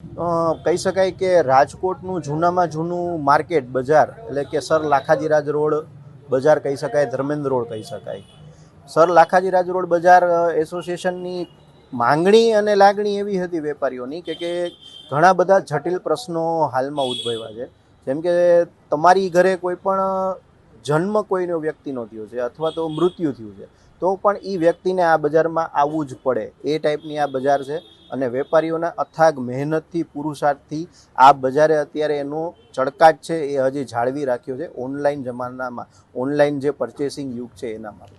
કહી શકાય કે રાજકોટનું જૂનામાં જૂનું માર્કેટ, બજાર, એટલે કે સર લાખાજીરાજ રોડ બજાર કહી શકાય, ધર્મેન્દ્ર રોડ કહી શકાય. સર લાખાજીરાજ રોડ બજાર એસોસિએશનની માંગણી અને લાગણી એવી હતી વેપારીઓની કે કે ઘણા બધા જટિલ પ્રશ્નો હાલમાં ઉદ્ભવ્યા છે. જેમ કે તમારી ઘરે કોઈ પણ જન્મ કોઈનો વ્યક્તિનો થયો છે અથવા તો મૃત્યુ થયું છે, તો પણ એ વ્યક્તિને આ બજારમાં આવવું જ પડે. એ ટાઈપની આ બજાર છે. અને વેપારીઓના અથાગ મહેનતથી પુરુષાર્થથી આ બજારે અત્યારે એનો ચડકાટ છે, એ હજી જાળવી રાખ્યો છે ઓનલાઈન જમાનામાં. ઓનલાઈન જે પરચેસિંગ યુગ છે એનામાં.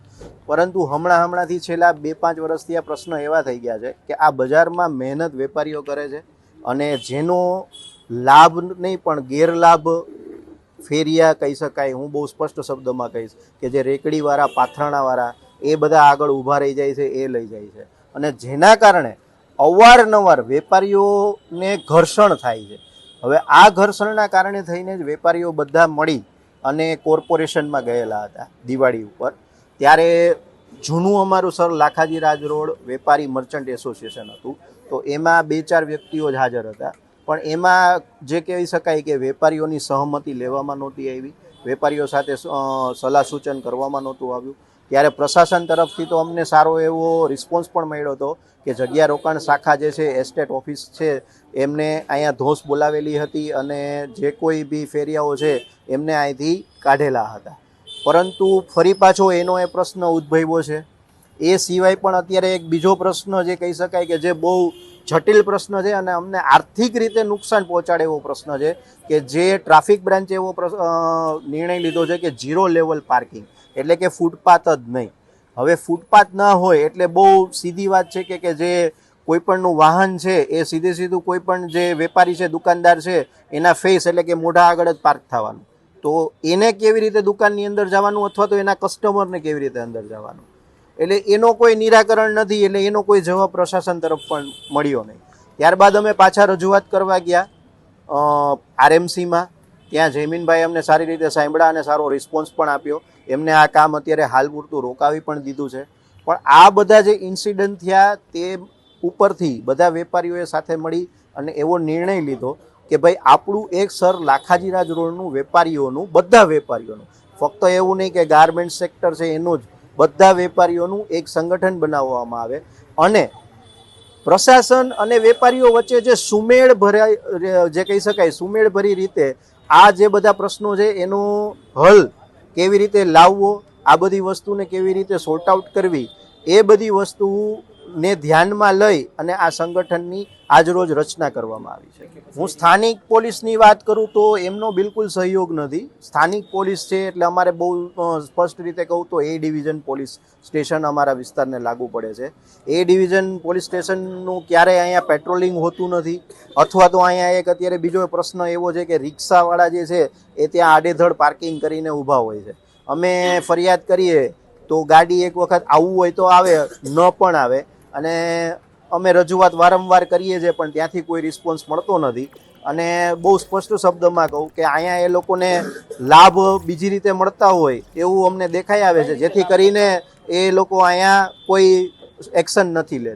પરંતુ હમણાં હમણાંથી છેલ્લા બે પાંચ વર્ષથી આ પ્રશ્ન એવા થઈ ગયા છે કે આ બજારમાં મહેનત વેપારીઓ કરે છે અને જેનો લાભ નહીં પણ ગેરલાભ ફેરિયા કહી શકાય, હું બહુ સ્પષ્ટ શબ્દમાં કહીશ કે જે રેકડીવાળા, પાથરણાવાળા, એ બધા આગળ ઊભા રહી જાય છે, એ લઈ જાય છે. અને જેના કારણે અવારનવાર વેપારીઓને ઘર્ષણ થાય છે. હવે આ ઘર્ષણના કારણે થઈને જ વેપારીઓ બધા મળી અને કોર્પોરેશનમાં ગયેલા હતા દિવાળી ઉપર. ત્યારે જૂનું અમારું સર લાખાજી રાજ રોડ વેપારી મર્ચન્ટ એસોસિએશન હતું. તો એમાં બે ચાર વ્યક્તિઓ જ હાજર હતા. પણ એમાં જે કહી શકાય કે વેપારીઓની સહમતિ લેવામાં નહોતી આવી. વેપારીઓ સાથે સલાહ સૂચન કરવામાં નહોતું આવ્યું. ત્યારે પ્રશાસન તરફથી તો અમને સારો એવો રિસ્પોન્સ પણ મળ્યો હતો કે જગ્યા રોકાણ શાખા જે છે એસ્ટેટ ઓફિસ છે, એમને અહીંયા ધોષ બોલાવેલી હતી અને જે કોઈ બી ફેરિયાઓ છે, એમને અહીંથી કાઢેલા હતા. પરંતુ ફરી પાછો એનો એ પ્રશ્ન ઉદ્ભવ્યો છે એ સિવાય પણ અત્યારે એક બીજો પ્રશ્ન જે કહી શકાય કે જે બહુ જટિલ પ્રશ્ન છે અને અમને આર્થિક રીતે નુકસાન પહોંચાડે એવો પ્રશ્ન છે કે જે ટ્રાફિક બ્રાન્ચે એવો નિર્ણય લીધો છે કે ઝીરો લેવલ પાર્કિંગ, એટલે કે ફૂટપાથ જ નહીં. હવે ફૂટપાથ ન હોય એટલે બહુ સીધી વાત છે કે કે જે કોઈપણનું વાહન છે એ સીધે સીધું કોઈ પણ જે વેપારી છે, દુકાનદાર છે, એના ફેસ એટલે કે મોઢા આગળ જ પાર્ક થવાનું. તો એને કેવી રીતે દુકાનની અંદર જવાનું અથવા તો એના કસ્ટમરને કેવી રીતે અંદર જવાનું? એટલે એનો કોઈ નિરાકરણ નથી, એટલે એનો કોઈ જવાબ પ્રશાસન તરફ પણ મળ્યો નહીં. ત્યારબાદ અમે પાછા રજૂઆત કરવા ગયા આરએમસીમાં. ત્યાં જયમીનભાઈ અમને સારી રીતે સાંભળ્યા અને સારો રિસ્પોન્સ પણ આપ્યો. એમને આ કામ અત્યારે હાલ પૂરતું રોકાવી પણ દીધું છે. પણ આ બધા જે ઇન્સિડન્ટ થયા તે ઉપરથી બધા વેપારીઓએ સાથે મળી અને એવો નિર્ણય લીધો કે ભાઈ, આપણું એક સર લાખાજીરાજ રોડનું વેપારીઓનું, બધા વેપારીઓનું. ફક્ત એવું નહીં કે ગાર્મેન્ટ સેક્ટર છે, એનું જ. બધા વેપારીઓનું એક સંગઠન બનાવવામાં આવે. અને પ્રશાસન અને વેપારીઓ વચ્ચે જે સુમેળ ભરાય જે કહી શકાય, સુમેળ ભરી રીતે આ જે બધા પ્રશ્નો છે, એનો હલ કેવી રીતે લાવવો, આ બધી વસ્તુને કેવી રીતે સોર્ટ આઉટ કરવી, એ બધી વસ્તુને ધ્યાનમાં લઈ અને આ સંગઠનની આજરોજ રચના કરવામાં આવી છે. હું સ્થાનિક પોલીસની વાત કરું તો એમનો બિલકુલ સહયોગ નથી. સ્થાનિક પોલીસ છે એટલે અમારે બહુ સ્પષ્ટ રીતે કહું તો એ ડિવિઝન પોલીસ સ્ટેશન અમારા વિસ્તારને લાગુ પડે છે. એ ડિવિઝન પોલીસ સ્ટેશનનું ક્યારેય અહીંયા પેટ્રોલિંગ હોતું નથી. અથવા તો અહીંયા એક અત્યારે બીજો પ્રશ્ન એવો છે કે રિક્ષાવાળા જે છે એ ત્યાં આડેધડ પાર્કિંગ કરીને ઊભા હોય છે. અમે ફરિયાદ કરીએ તો ગાડી એક વખત આવવું હોય તો આવે, ન પણ આવે. અને અમે રજૂઆત વારંવાર કરીએ છીએ, પણ ત્યાંથી કોઈ રિસ્પોન્સ મળતો નથી. અને બહુ સ્પષ્ટ શબ્દમાં કહું કે અહીંયા એ લોકોને લાભ બીજી રીતે મળતા હોય એવું અમને દેખાઈ આવે છે, જેથી કરીને એ લોકો અહીંયા કોઈ એક્શન નથી લેતા.